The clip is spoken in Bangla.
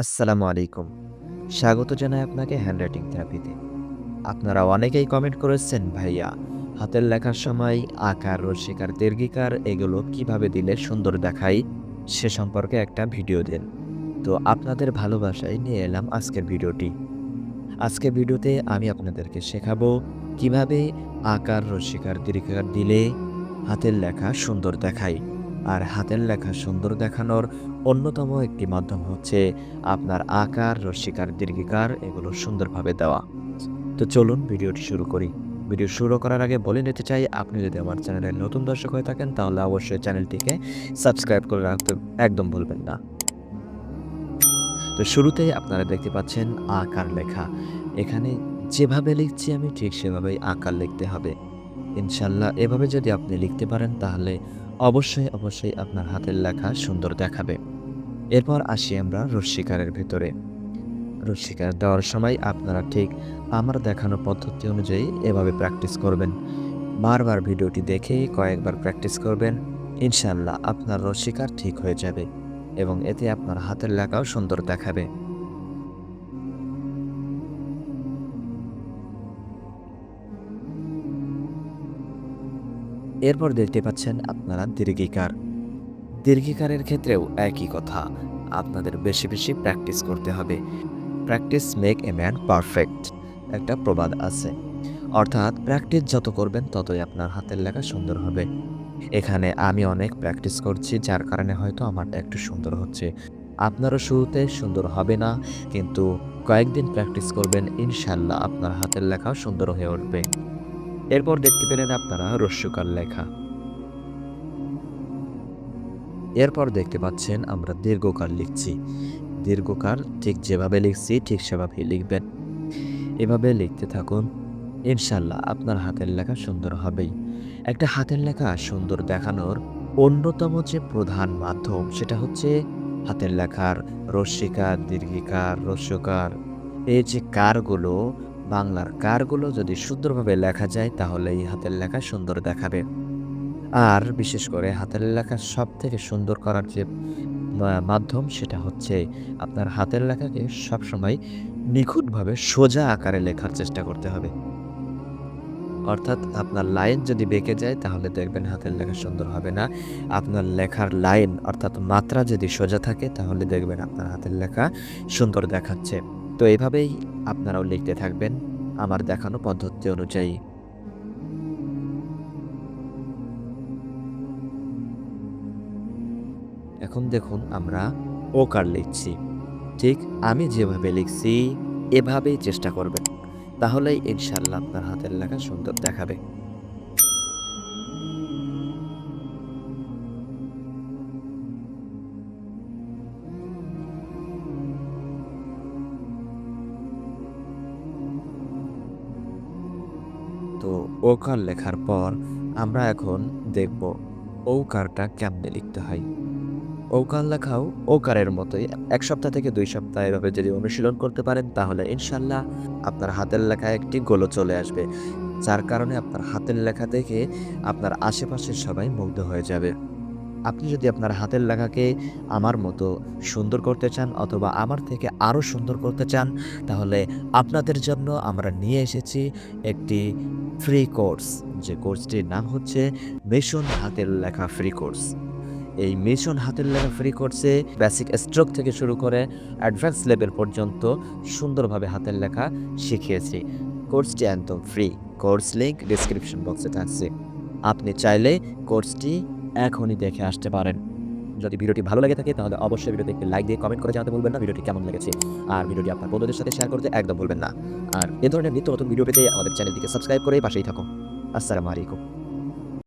আসসালামু আলাইকুম। স্বাগত জানাই আপনাকে হ্যান্ডরাইটিং থেরাপিতে। আপনারা অনেকেই কমেন্ট করেছেন, ভাইয়া, হাতের লেখার সময় আকার রসিকার দীর্ঘিকার, এগুলো কীভাবে দিলে সুন্দর দেখায় সে সম্পর্কে একটা ভিডিও দেন। তো আপনাদের ভালোবাসায় নিয়ে এলাম আজকের ভিডিওটি। আজকের ভিডিওতে আমি আপনাদেরকে শেখাবো, কীভাবে আকার রসিকার দীর্ঘিকার দিলে হাতের লেখা সুন্দর দেখায়। আর হাতের লেখা সুন্দর দেখানোর অন্যতম একটি মাধ্যম হচ্ছে আপনার আকার রস্যিকার দীর্ঘিকার এগুলো সুন্দরভাবে দেওয়া। তো চলুন ভিডিওটি শুরু করি। ভিডিও শুরু করার আগে বলে নিতে চাই, আপনি যদি আমার চ্যানেলের নতুন দর্শক হয়ে থাকেন, তাহলে অবশ্যই চ্যানেলটিকে সাবস্ক্রাইব করে রাখতে একদম ভুলবেন না। তো শুরুতেই আপনারা দেখতে পাচ্ছেন আকার লেখা। এখানে যেভাবে লিখছি আমি, ঠিক সেভাবেই আকার লিখতে হবে। ইনশাল্লাহ এভাবে যদি আপনি লিখতে পারেন, তাহলে অবশ্যই অবশ্যই আপনার হাতের লেখা সুন্দর দেখাবে। এরপর আসি আমরা রস্বীকারের ভেতরে। রস্বীকার দেওয়ার সময় আপনারা ঠিক আমার দেখানো পদ্ধতি অনুযায়ী এভাবে প্র্যাকটিস করবেন। বারবার ভিডিওটি দেখে কয়েকবার প্র্যাকটিস করবেন, ইনশাল্লাহ আপনার রস্বীকার ঠিক হয়ে যাবে এবং এতে আপনার হাতের লেখাও সুন্দর দেখাবে। এরপর দেখতে পাচ্ছেন আপনারা দীর্ঘিকার। দীর্ঘিকারের ক্ষেত্রেও একই কথা, আপনাদের বেশি বেশি প্র্যাকটিস করতে হবে। Practice make a man perfect, একটা প্রবাদ আছে। অর্থাৎ প্র্যাকটিস যত করবেন ততই আপনার হাতের লেখা সুন্দর হবে। এখানে আমি অনেক প্র্যাকটিস করছি, যার কারণে হয়তো আমারটা একটু সুন্দর হচ্ছে। আপনারও শুরুতে সুন্দর হবে না, কিন্তু কয়েকদিন প্র্যাকটিস করবেন, ইনশাল্লাহ আপনার হাতের লেখাও সুন্দর হয়ে উঠবে। এরপর দেখতে পেলেন আপনারা রস্যকার লেখা। এরপর দেখতে পাচ্ছেন আমরা দীর্ঘকার লিখছি। দীর্ঘকার ঠিক যেভাবে লিখছি, ঠিক সেভাবেই লিখবেন। এভাবে লিখতে থাকুন ইনশাল্লাহ আপনার হাতের লেখা সুন্দর হবেই। একটা হাতের লেখা সুন্দর দেখানোর অন্যতম যে প্রধান মাধ্যম সেটা হচ্ছে হাতের লেখার রস্যিকার দীর্ঘিকার, রস্যকার। এই যে কারগুলো বাংলার কারগুলো যদি সুন্দরভাবে লেখা যায়, তাহলে এই হাতের লেখা সুন্দর দেখাবে। আর বিশেষ করে হাতের লেখা সব থেকে সুন্দর করার যে মাধ্যম, সেটা হচ্ছে আপনার হাতের লেখাকে সবসময় নিখুঁতভাবে সোজা আকারে লেখার চেষ্টা করতে হবে। অর্থাৎ আপনার লাইন যদি বেঁকে যায়, তাহলে দেখবেন হাতের লেখা সুন্দর হবে না। আপনার লেখার লাইন, অর্থাৎ মাত্রা যদি সোজা থাকে, তাহলে দেখবেন আপনার হাতের লেখা সুন্দর দেখাচ্ছে। তো এভাবেই আপনারাও লিখতে থাকবেন আমার দেখানো পদ্ধতি অনুযায়ী। এখন দেখুন আমরা ওকার লিখছি। ঠিক আমি যেভাবে লিখছি, এভাবেই চেষ্টা করবেন। তাহলেই ইনশাল্লাহ আপনার হাতের লেখা সুন্দর দেখাবে। ওকার লেখার পর আমরা এখন দেখব ওকারটা কেমনে লিখতে হয়। ওকার লেখাও ওকারের মতোই, এক সপ্তাহ থেকে দুই সপ্তাহ এভাবে যদি অনুশীলন করতে পারেন, তাহলে ইনশাল্লাহ আপনার হাতের লেখা একটি গোলো চলে আসবে, যার কারণে আপনার হাতের লেখা দেখে আপনার আশেপাশের সবাই মুগ্ধ হয়ে যাবে। আপনি যদি আপনার হাতের লেখাকে আমার মতো সুন্দর করতে চান অথবা আমার থেকে আরও সুন্দর করতে চান, তাহলে আপনাদের জন্য আমরা নিয়ে এসেছি একটি ফ্রি কোর্স যে কোর্সটির নাম হচ্ছে মিশন হাতের লেখা ফ্রি কোর্স এই মিশন হাতের লেখা ফ্রি কোর্সে বেসিক স্ট্রোক থেকে শুরু করে অ্যাডভান্স লেভেল পর্যন্ত সুন্দরভাবে হাতের লেখা শিখিয়েছি। কোর্সটি একদম ফ্রি কোর্স লিঙ্ক ডিসক্রিপশন বক্সে থাকছে। আপনি চাইলে কোর্সটি এখনই দেখে আসতে পারেন। যদি ভিডিওটি ভালো লাগে থাকে, তাহলে অবশ্যই ভিডিওতে একটি লাইক দিয়ে কমেন্ট করে জানাতে বলবেন না। ভিডিওটি কেমন লেগেছে? আর ভিডিওটি আপনার বন্ধুদের সাথে শেয়ার করতে একদম বলবেন না। আর এ ধরনের নিত্য নতুন ভিডিও পেতে আমাদের চ্যানেলটিকে সাবস্ক্রাইব করে পাশেই থাকো আসসালামু আলাইকুম।